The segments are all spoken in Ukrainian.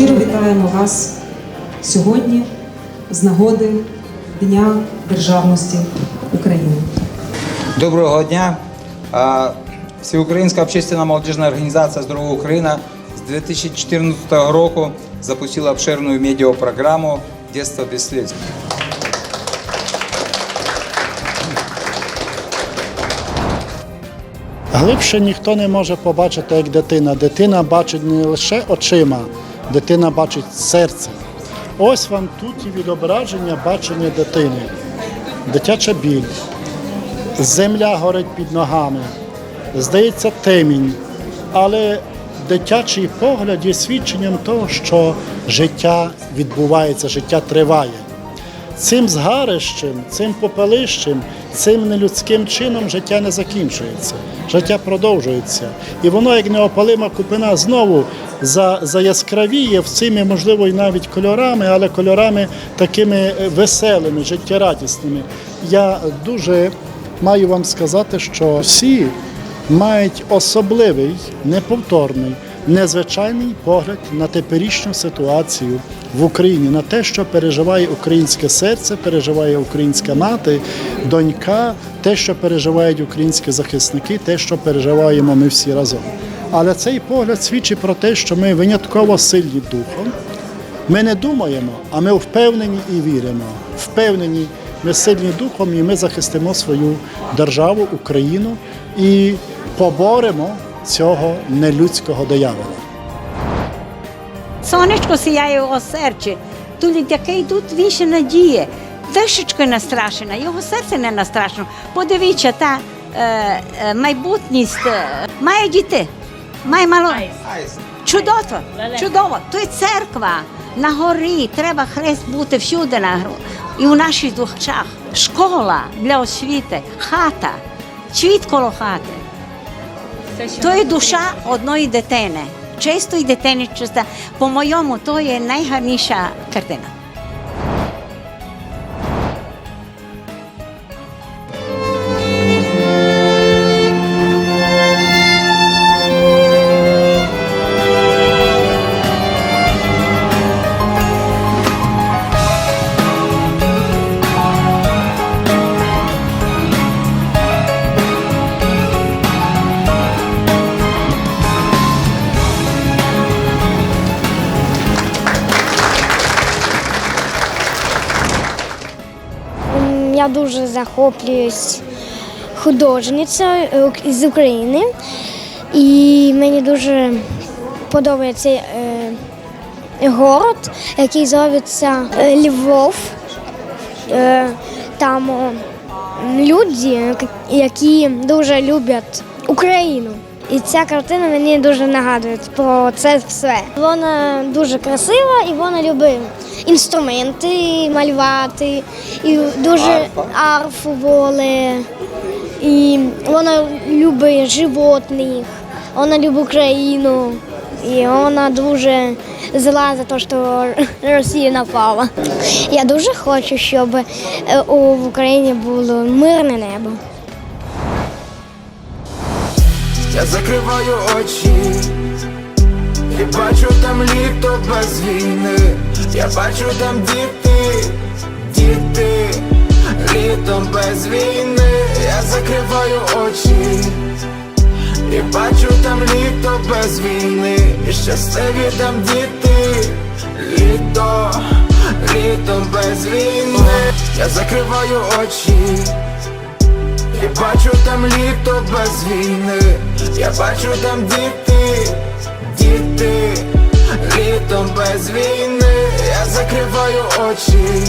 вітаємо вас сьогодні з нагоди Дня Державності України. Доброго дня. Всеукраїнська общественна молодіжна організація Здорова Україна з 2014 року запустила обширну медіапрограму «Детство без слез». Глибше ніхто не може побачити, як дитина. Дитина бачить не лише очима, дитина бачить серцем. Ось вам тут і відображення бачення дитини. Дитяча біль, земля горить під ногами, здається, темінь, але дитячий погляд є свідченням того, що життя відбувається, життя триває. Цим згарищем, цим попелищем, цим нелюдським чином життя не закінчується. Життя продовжується. І воно, як неопалима купина, знову за, заяскравіє в цими, можливо, і навіть кольорами, але кольорами такими е, веселими, життєрадісними. Я дуже маю вам сказати, що всі мають особливий, неповторний, незвичайний погляд на теперішню ситуацію в Україні, на те, що переживає українське серце, переживає українська мати, донька, те, що переживають українські захисники, те, що переживаємо ми всі разом. Але цей погляд свідчить про те, що ми винятково сильні духом. Ми не думаємо, а ми впевнені і віримо. Впевнені, ми сильні духом, і ми захистимо свою державу, Україну і поборемо цього нелюдського диявола. Сонечко сіяє його серці. Тут дітяки йдуть, він ще надіє. Дешечка настрашена, його серце не настрашено. Подивіться, та е, е, майбутність е, має діти, має мало. Чудово, чудово. То є церква на горі, треба хрест бути всюди на горі. І у наших душах. Школа для освіти, хата, цвіт коло хати. To je duša odnoj detene. Često i deteničasta. Po mojemu to je najharnejša kardena. Я дуже захоплююсь художницею е, з України. І мені дуже подобається е, город, який зоветься е, Львов. Там люди, які дуже люблять Україну. І ця картина мені дуже нагадує про це все. Вона дуже красива і вона любить інструменти малювати, і дуже арфу воле. І вона любить животних, вона любить Україну. І вона дуже зла за те, що Росія напала. Я дуже хочу, щоб е, у в Україні було мирне небо. Я закриваю очі і бачу там літо без війни. Я бачу там діти, діти, літом без війни. Я закриваю очі і бачу там літо без війни. І щасливі там діти, літо, літом без війни. Я закриваю очі. І бачу там літо без війни, я бачу там діти, діти, літом без війни, я закриваю очі,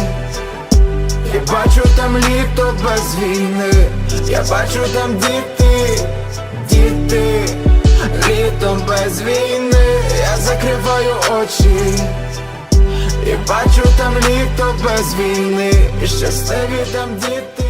і бачу там літо без війни, я бачу там діти, діти, літом без війни, я закриваю очі. І бачу там літо без війни, і щасливі там діти.